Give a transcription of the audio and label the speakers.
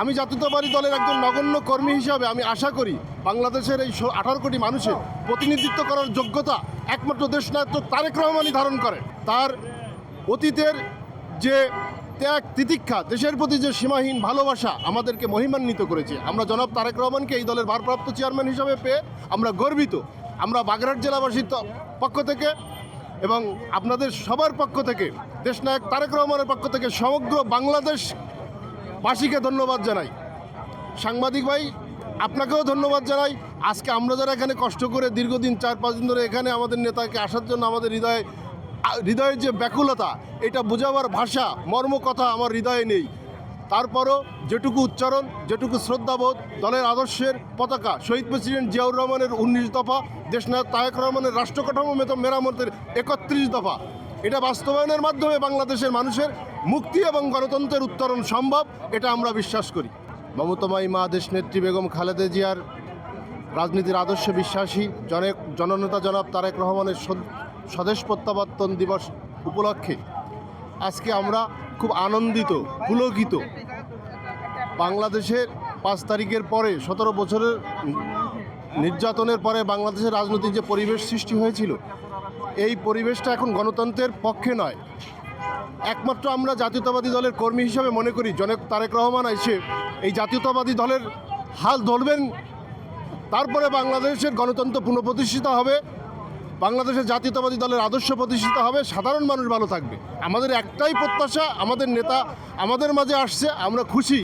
Speaker 1: আমি জাতীয়তাবাদী দলের একজন নগণ্য কর্মী হিসাবে আমি আশা করি বাংলাদেশের এই আঠারো কোটি মানুষের প্রতিনিধিত্ব করার যোগ্যতা একমাত্র দেশ দেশনায়ক তারেক রহমানই ধারণ করে। তার অতীতের যে ত্যাগ, তিতিক্ষা, দেশের প্রতি যে সীমাহীন ভালোবাসা আমাদেরকে মহিমান্বিত করেছে। আমরা জনাব তারেক রহমানকে এই দলের ভারপ্রাপ্ত চেয়ারম্যান হিসাবে পেয়ে আমরা গর্বিত। আমরা বাগেরহাট জেলাবাসীর পক্ষ থেকে এবং আপনাদের সবার পক্ষ থেকে, দেশনায়ক তারেক রহমানের পক্ষ থেকে সমগ্র বাংলাদেশ বাসীকে ধন্যবাদ জানাই। সাংবাদিক ভাই, আপনাকেও ধন্যবাদ জানাই। আজকে আমরা যারা এখানে কষ্ট করে দীর্ঘদিন চার পাঁচ দিন ধরে এখানে আমাদের নেতাকে আসার জন্য আমাদের হৃদয়ে হৃদয়ের যে ব্যাকুলতা, এটা বোঝাবার ভাষা, মর্ম কথা আমার হৃদয়ে নেই। তারপরও যেটুকু উচ্চারণ, যেটুকু শ্রদ্ধাবোধ, দলের আদর্শের পতাকা, শহীদ প্রেসিডেন্ট জিয়াউর রহমানের উনিশ দফা, দেশনায়ক তায়েক রহমানের রাষ্ট্র কাঠামো মেত মেরামতের একত্রিশ দফা এটা বাস্তবায়নের মাধ্যমে বাংলাদেশের মানুষের মুক্তি এবং গণতন্ত্রের উত্তরণ সম্ভব, এটা আমরা বিশ্বাস করি। মমতামাই মা দেশনেত্রী বেগম খালেদা জিয়ার রাজনীতির আদর্শে বিশ্বাসী জনেক জননেতা জনাব তারেক রহমানের স্বদেশ প্রত্যাবর্তন দিবস উপলক্ষে আজকে আমরা খুব আনন্দিত, পুলকিত বাংলাদেশের পাঁচ তারিখের পরে, সতেরো বছরের নির্যাতনের পরে বাংলাদেশের রাজনৈতিক যে পরিবেশ সৃষ্টি হয়েছিল এই পরিবেশটা এখন গণতন্ত্রের পক্ষে নয়। একমাত্র আমরা জাতীয়তাবাদী দলের কর্মী হিসাবে মনে করি, জনক তারেক রহমান এসে এই জাতীয়তাবাদী দলের হাল ধরবেন। তারপরে বাংলাদেশের গণতন্ত্র পুনঃপ্রতিষ্ঠিত হবে, বাংলাদেশের জাতীয়তাবাদী দলের আদর্শ প্রতিষ্ঠিত হবে, সাধারণ মানুষ ভালো থাকবে। আমাদের একটাই প্রত্যাশা, আমাদের নেতা আমাদের মাঝে আসছে, আমরা খুশি।